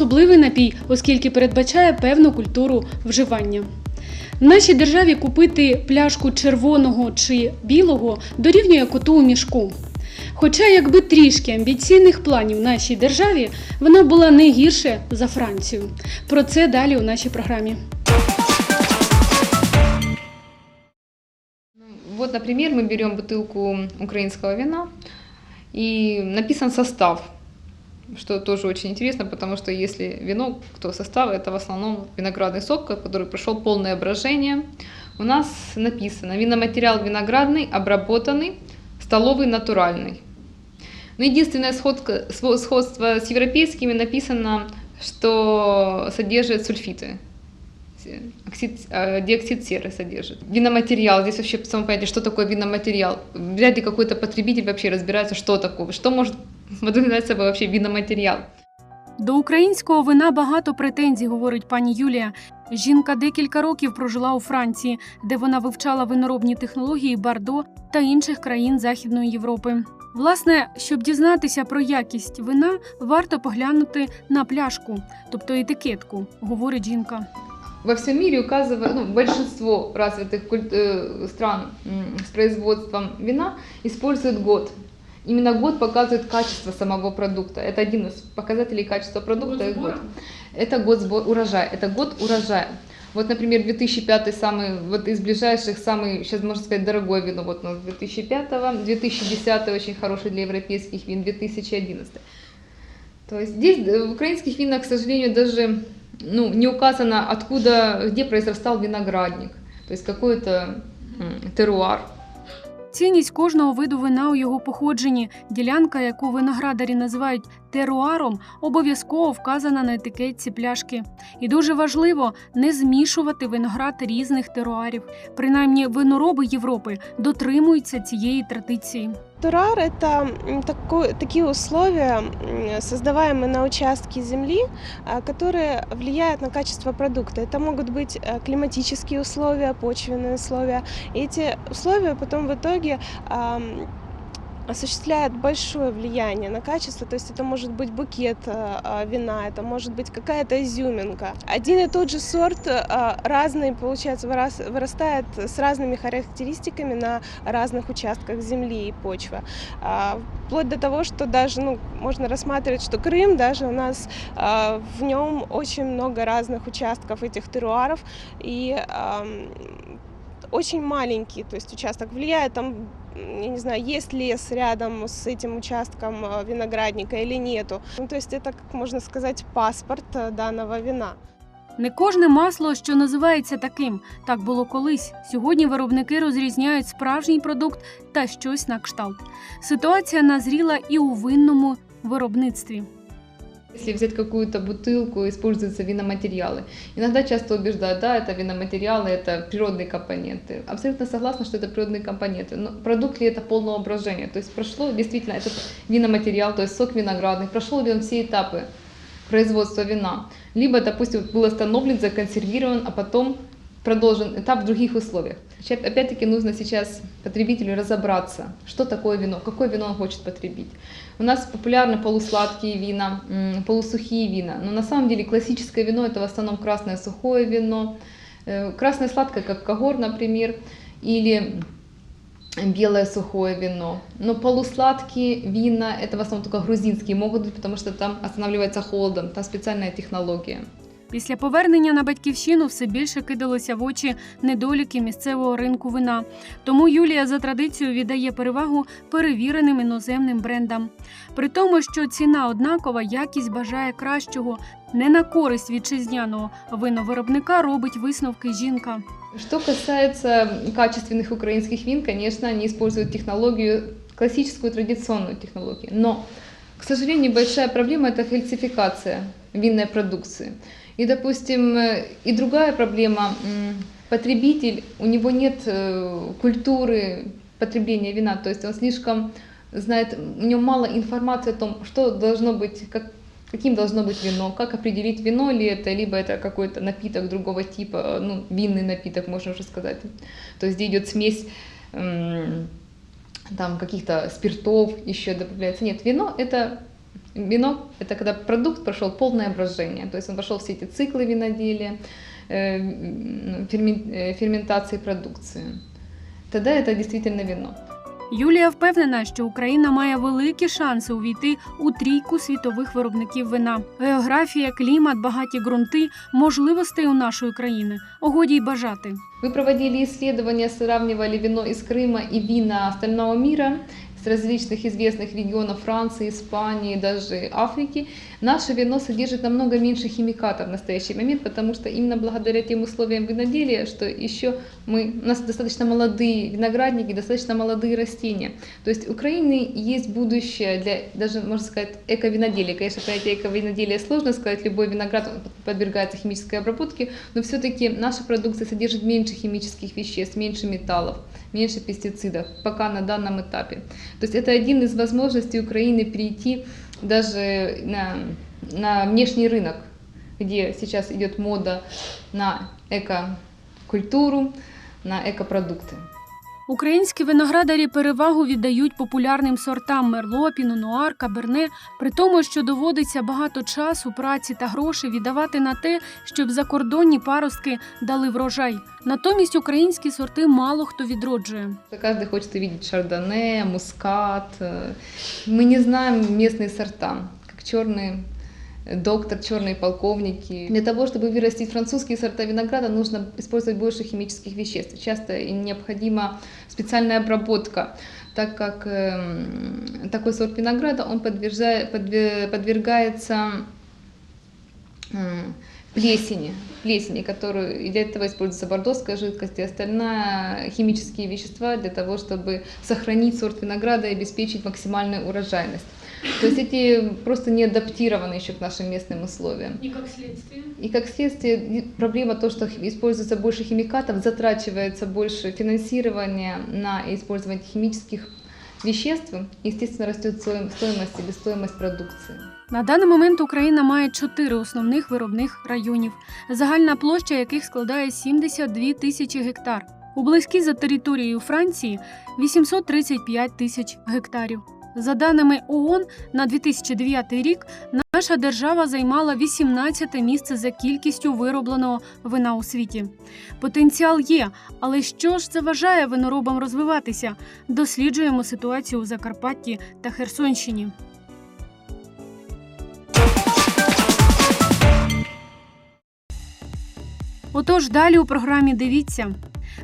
Особливий напій, оскільки передбачає певну культуру вживання. В нашій державі купити пляшку червоного чи білого дорівнює коту у мішку. Хоча, якби трішки амбіційних планів нашій державі, вона була не гірше за Францію. Про це далі у нашій програмі. Вот, например, мы берем бутылку украинского вина, и написан состав, что тоже очень интересно, потому что если вино, кто состав, это в основном виноградный сок, который прошел полное брожение. У нас написано виноматериал виноградный, обработанный, столовый, натуральный. Но единственное сходство, сво- сходство с европейскими написано, что содержит сульфиты. Оксид, э, диоксид серы содержит. Виноматериал, здесь вообще само понятие, что такое виноматериал. Вряд ли какой-то потребитель вообще разбирается, что такое, что может подразумевать собой вообще виноматериал. До українського вина багато претензій, говорить пані Юлія. Жінка декілька років прожила у Франції, де вона вивчала виноробні технології Бардо та інших країн Західної Європи. Власне, щоб дізнатися про якість вина, варто поглянути на пляшку, тобто етикетку, говорить жінка. Во всем мире указывает, ну, большинство развитых куль- э, стран м, с производством вина используют год. Именно год показывает качество самого продукта. Это один из показателей качества продукта. год. Это год сбор урожая. Это год урожая. Вот, например, 2005 самый, вот из ближайших самый, сейчас можно сказать, дорогое вино, вот у нас 2005, 2010 очень хороший для европейских вин, 2011. То есть здесь э, в украинских винах, к сожалению, даже ну, не указано, откуда, где произрастал виноградник. То есть какой-то теруар. Цінність кожного виду вина у його походженні, ділянка, яку виноградарі називають теруаром, обов'язково вказана на етикетці пляшки. І дуже важливо не змішувати виноград різних теруарів. Принаймні, винороби Європи дотримуються цієї традиції. Туrar – это м, такой, такие условия, м, создаваемые на участке земли, а, которые влияют на качество продукта. Это могут быть э, климатические условия, почвенные условия. И эти условия потом в итоге ам, осуществляют большое влияние на качество, то есть это может быть букет э, а, вина, это может быть какая-то изюминка. Один и тот же сорт а, разный, получается, вырас- вырастает с разными характеристиками на разных участках земли и почвы. А, Вплоть до того, что даже ну, можно рассматривать, что Крым даже у нас в нем очень много разных участков этих теруаров и ам, очень маленький, то есть участок влияет там, я не знаю, есть лес рядом с этим участком виноградника или нету. Ну, то есть это, как можно сказать, паспорт а, данного вина. Не кожне масло, що називається таким, так було колись. Сьогодні виробники розрізняють справжній продукт та щось на кшталт. Ситуація назріла і у винному виробництві. Если взять какую-то бутылку, используются виноматериалы. Иногда часто убеждают, да, это виноматериалы, это природные компоненты. Абсолютно согласна, что это природные компоненты. Но продукт ли это полного брожения? То есть прошло действительно этот виноматериал, то есть сок виноградный, прошел ли он все этапы производства вина? Либо, допустим, был остановлен, законсервирован, а потом продолжен этап в других условиях. Опять-таки нужно сейчас потребителю разобраться, что такое вино, какое вино он хочет потребить. У нас популярны полусладкие вина, полусухие вина, но на самом деле классическое вино это в основном красное сухое вино, э, красное сладкое, как когор, например, или белое сухое вино. Но полусладкие вина это в основном только грузинские могут быть, потому что там останавливается холодом, там специальная технология. Після повернення на батьківщину все більше кидалося в очі недоліки місцевого ринку вина. Тому Юлія за традицією віддає перевагу перевіреним іноземним брендам. При тому, що ціна однакова, якість бажає кращого. Не на користь вітчизняного виновиробника робить висновки жінка. Что касается качественных украинских вин, конечно, они используют технологию, классическую традиционную технологию. Но, к сожалению, большая проблема – это фальсификация винной продукции. И, допустим, э, и другая проблема потребитель, у него нет э, культуры потребления вина, то есть он слишком знает, у него мало информации о том, что должно быть, как, каким должно быть вино, как определить, вино ли это, либо это какой-то напиток другого типа, э, ну, винный напиток, можно уже сказать. То есть где идет смесь там каких-то спиртов еще добавляется. Нет, вино это Вино – это когда продукт прошел полное брожение, то есть он прошел все эти циклы виноделия, э, м, фермен- э, ферментации продукции. Тогда это действительно вино. Юлія впевнена, що Україна має великі шанси увійти у трійку світових виробників вина. Географія, клімат, багаті ґрунти, можливостей у нашої країни. Годі й бажати. Вы проводили исследования, сравнивали вино из Крыма и вина остального мира С различных известных регионов Франции, Испании, даже Африки. Наше вино содержит намного меньше химикатов в настоящий момент, потому что именно благодаря тем условиям виноделия, что еще мы, у нас достаточно молодые виноградники, достаточно молодые растения. То есть Украины есть будущее для, даже, можно сказать, эко-виноделия. Конечно, понятие эко-виноделия сложно сказать, любой виноград подвергается химической обработке, но все-таки наша продукция содержит меньше химических веществ, меньше металлов, меньше пестицидов, пока на данном этапе. То есть это один из возможностей Украины перейти даже на, на внешний рынок, где сейчас идет мода на эко-культуру, на экопродукты. Українські виноградарі перевагу віддають популярним сортам мерло, пінонуар, каберне, при тому, що доводиться багато часу, праці та грошей віддавати на те, щоб закордонні паростки дали врожай. Натомість українські сорти мало хто відроджує. Каждый хочет увидеть шардоне, мускат. Э, Мы не знаем местные сорта, как черный доктор, черные полковники. Для того, чтобы вырастить французские сорта винограда, нужно использовать больше химических веществ. Часто и необходима специальная обработка, так как эм, такой сорт винограда, он подвержа- подве- подвергается м, плесени, плесени, которую для этого используется бордоская жидкость и остальные химические вещества для того, чтобы сохранить сорт винограда и обеспечить максимальную урожайность. То есть эти просто не адаптированы еще к нашим местным условиям. І як слідство. И как следствие и проблема то, что х- используется больше химикатов, затрачивается больше финансирования на использование химических веществ, естественно, растет стоим- стоимость, себестоимость продукции. На даний момент Україна має чотири основних виробних районів, загальна площа яких складає 72 тисячі гектар. У близькій за територією Франції 835 тисяч гектарів. За даними ООН, на 2009 рік наша держава займала 18 місце за кількістю виробленого вина у світі. Потенціал є, але що ж заважає виноробам розвиватися? Досліджуємо ситуацію у Закарпатті та Херсонщині. Отож, далі у програмі дивіться.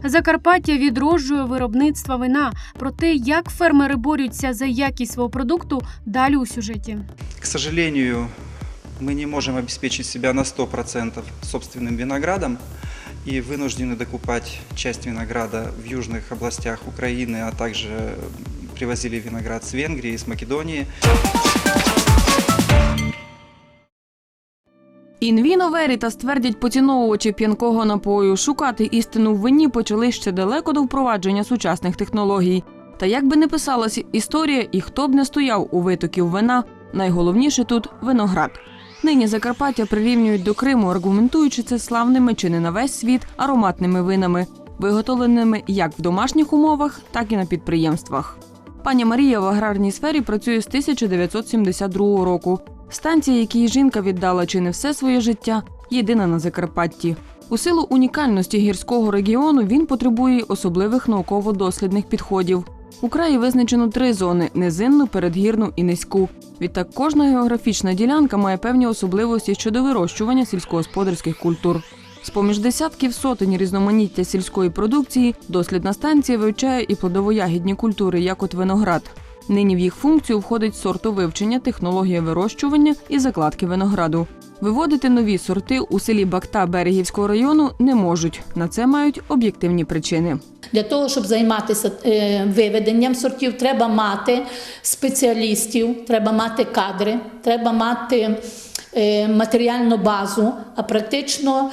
Закарпаття відроджує виробництво вина. Про те, як фермери борються за якість свого продукту, далі у сюжеті. К сожалению, мы не можем обеспечить себя на 100% собственным виноградом и вынуждены докупать часть винограда в южных областях Украины, а также привозили виноград с Венгрии, с Македонии. Інвіно Веріта ствердять поціновувачі п'янкого напою. Шукати істину в вині почали ще далеко до впровадження сучасних технологій. Та як би не писалася історія і хто б не стояв у витоків вина, найголовніше тут виноград. Нині Закарпаття прирівнюють до Криму, аргументуючи це славними чи не на весь світ ароматними винами, виготовленими як в домашніх умовах, так і на підприємствах. Пані Марія в аграрній сфері працює з 1972 року. Станція, якій жінка віддала чи не все своє життя, єдина на Закарпатті. У силу унікальності гірського регіону він потребує особливих науково-дослідних підходів. У краї визначено три зони: низинну, передгірну і низьку. Відтак кожна географічна ділянка має певні особливості щодо вирощування сільськогосподарських культур. З поміж десятків сотень різноманіття сільської продукції дослідна станція вивчає і плодово-ягідні культури, як от виноград. Нині в їх функцію входить сортовивчення, технологія вирощування і закладки винограду. Виводити нові сорти у селі Бакта Берегівського району не можуть. На це мають об'єктивні причини. Для того, щоб займатися е, виведенням сортів, треба мати спеціалістів, треба мати кадри, треба мати матеріальну базу, а практично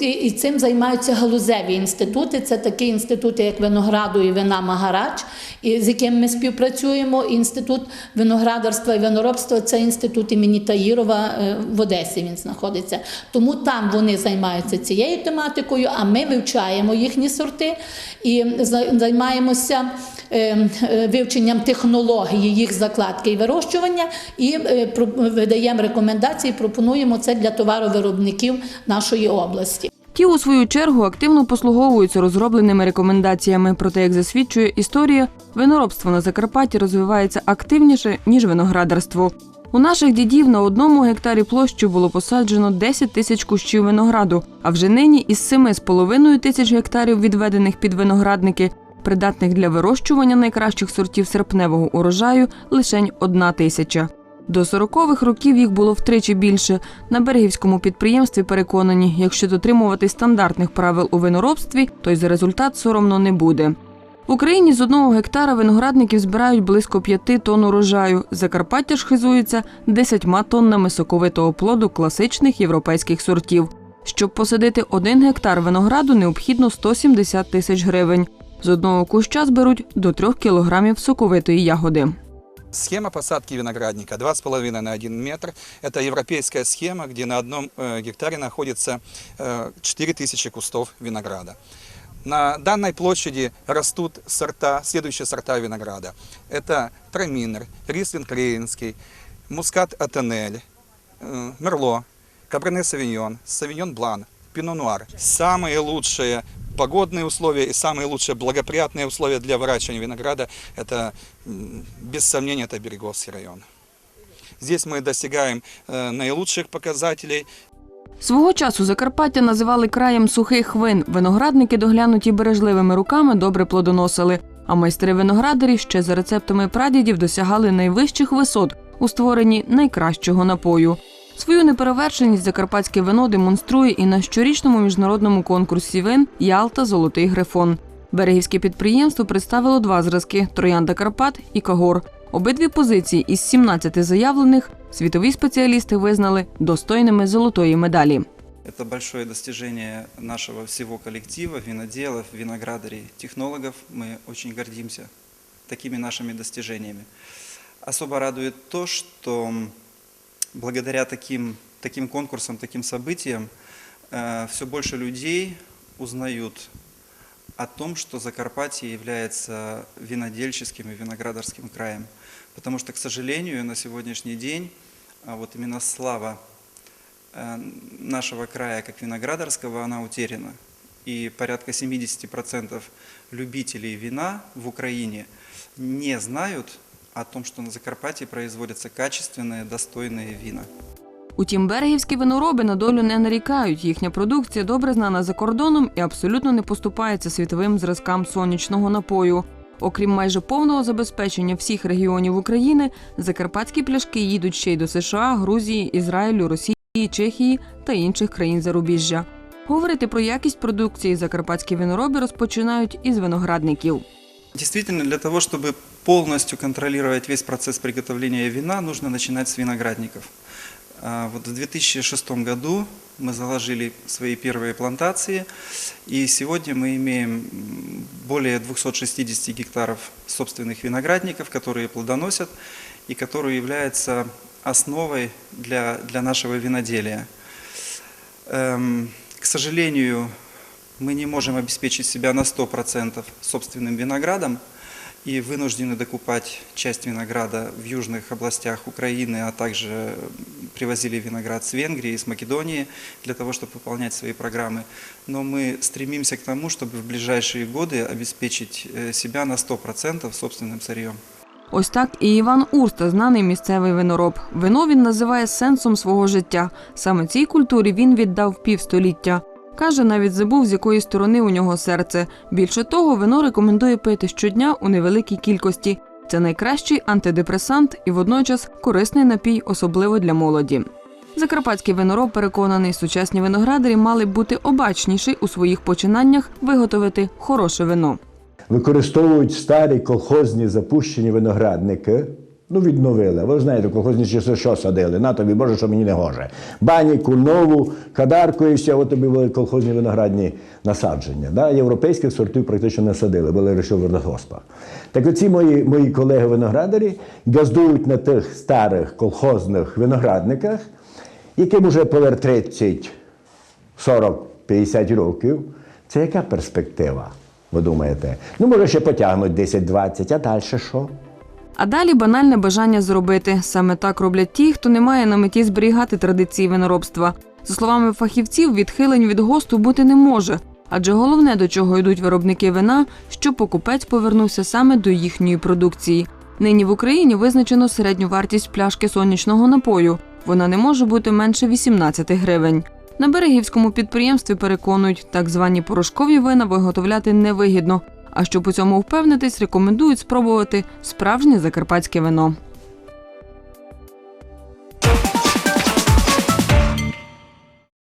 і цим займаються галузеві інститути. Це такі інститути, як винограду і вина Магарач, з яким ми співпрацюємо. Інститут виноградарства і виноробства це інститут імені Таїрова е, в Одесі. Він знаходиться. Тому там вони займаються цією тематикою, а ми вивчаємо їхні сорти і за- займаємося е, е, вивченням технології їх закладки і вирощування, і е, видаємо рекомендації, пропонуємо це для товаровиробників нашої області. Ті, у свою чергу, активно послуговуються розробленими рекомендаціями. Проте, як засвідчує історія, виноробство на Закарпатті розвивається активніше ніж виноградарство. У наших дідів на одному гектарі площі було посаджено 10 тисяч кущів винограду, а вже нині із 7,5 тисяч гектарів, відведених під виноградники, придатних для вирощування найкращих сортів серпневого урожаю, лишень одна тисяча. До 40-х років їх було втричі більше. На берегівському підприємстві переконані, якщо дотримуватись стандартних правил у виноробстві, то й за результат соромно не буде. В Україні з одного гектара виноградників збирають близько 5 тонн урожаю. Закарпаття ж хизується 10 тоннами соковитого плоду класичних європейських сортів. Щоб посадити один гектар винограду, необхідно 170 тисяч гривень. З одного куща зберуть до 3 кілограмів соковитої ягоди. Схема посадки виноградника 2,5 на 1 метр. Это европейская схема, где на одном э, гектаре находится э, 4000 кустов винограда. На данной площади растут сорта, следующие сорта винограда. Это Траминер, Рислинг Рейнский, Мускат Атенель, э, Мерло, Каберне Савиньон, Савиньон Блан, Пино Нуар. Самые лучшие погодные условия и самые лучшие благоприятные условия для выращивания винограда – это, без сомнения, это Береговский район. Здесь мы достигаем э, наилучших показателей, Свого часу Закарпаття називали краєм сухих вин. Виноградники, доглянуті бережливими руками, добре плодоносили. А майстри виноградарі ще за рецептами прадідів досягали найвищих висот у створенні найкращого напою. Свою неперевершеність закарпатське вино демонструє і на щорічному міжнародному конкурсі вин Ялта Золотий грифон. Берегівське підприємство представило два зразки Троянда Карпат і Кагор. Обидві позиції із 17 заявлених світові спеціалісти визнали достойними золотої медалі. Это большое достижение нашего всего коллектива, виноделов, виноградарей, технологов. Мы очень гордимся такими нашими достижениями. Особо радует то, что благодаря таким, таким конкурсам, таким событиям все больше людей узнают о том, что Закарпатье является винодельческим и виноградарским краем. Потому что, к сожалению, на сегодняшний день а, вот именно слава э, нашего края как виноградарского, она утеряна. И порядка 70% любителей вина в Украине не знают о том, что на Закарпатье производятся качественные, достойные вина. Утім, берегівські винороби на долю не нарікають. Їхня продукція добре знана за кордоном і абсолютно не поступається світовим зразкам сонячного напою. Окрім майже повного забезпечення всіх регіонів України, закарпатські пляшки їдуть ще й до США, Грузії, Ізраїлю, Росії, Чехії та інших країн зарубіжжя. Говорити про якість продукції закарпатські винороби розпочинають із виноградників. Действительно, для того, чтобы полностью контролировать весь процесс приготовления вина, нужно начинать с виноградников. А, Вот в 2006 году мы заложили свои первые плантации, и сегодня мы имеем более 260 гектаров собственных виноградников, которые плодоносят и которые являются основой для, для нашего виноделия. Эм, К сожалению, мы не можем обеспечить себя на 100% собственным виноградом и вынуждены докупать часть винограда в южных областях Украины, а также привозили виноград с Венгрии, с Македонии для того, чтобы выполнять свои программы. Но мы стремимся к тому, чтобы в ближайшие годы обеспечить э, себя на 100% собственным сырьем. Ось так і Іван Урста, знаний місцевий винороб. Вино він називає сенсом свого життя. Саме цій культурі він віддав півстоліття. Каже, навіть забув, з якої сторони у нього серце. Більше того, вино рекомендує пити щодня у невеликій кількості. Це найкращий антидепресант і водночас корисний напій, особливо для молоді. Закарпатський винороб переконаний, сучасні виноградарі мали б бути обачніші у своїх починаннях виготовити хороше вино. використовують старі колхозні запущені виноградники, Ну, відновили. Ви знаєте, колхозні часи що садили? На тобі, Боже, що мені не гоже. Баніку, нову, кадарку і все, от тобі були колхозні виноградні насадження. Да? Європейських сортів практично не садили, були лише в родогоспах. Так оці мої, мої колеги-виноградарі газдують на тих старих колхозних виноградниках, яким уже повер 30, 40, 50 років. Це яка перспектива? Ви думаєте? Ну, може, ще потягнуть 10-20, а далі що? А далі банальне бажання зробити. Саме так роблять ті, хто не має на меті зберігати традиції виноробства. За словами фахівців, відхилень від ГОСТу бути не може. Адже головне, до чого йдуть виробники вина, щоб покупець повернувся саме до їхньої продукції. Нині в Україні визначено середню вартість пляшки сонячного напою. Вона не може бути менше 18 гривень. На берегівському підприємстві переконують, так звані порошкові вина виготовляти невигідно. А щоб у цьому впевнитись, рекомендують спробувати справжнє закарпатське вино.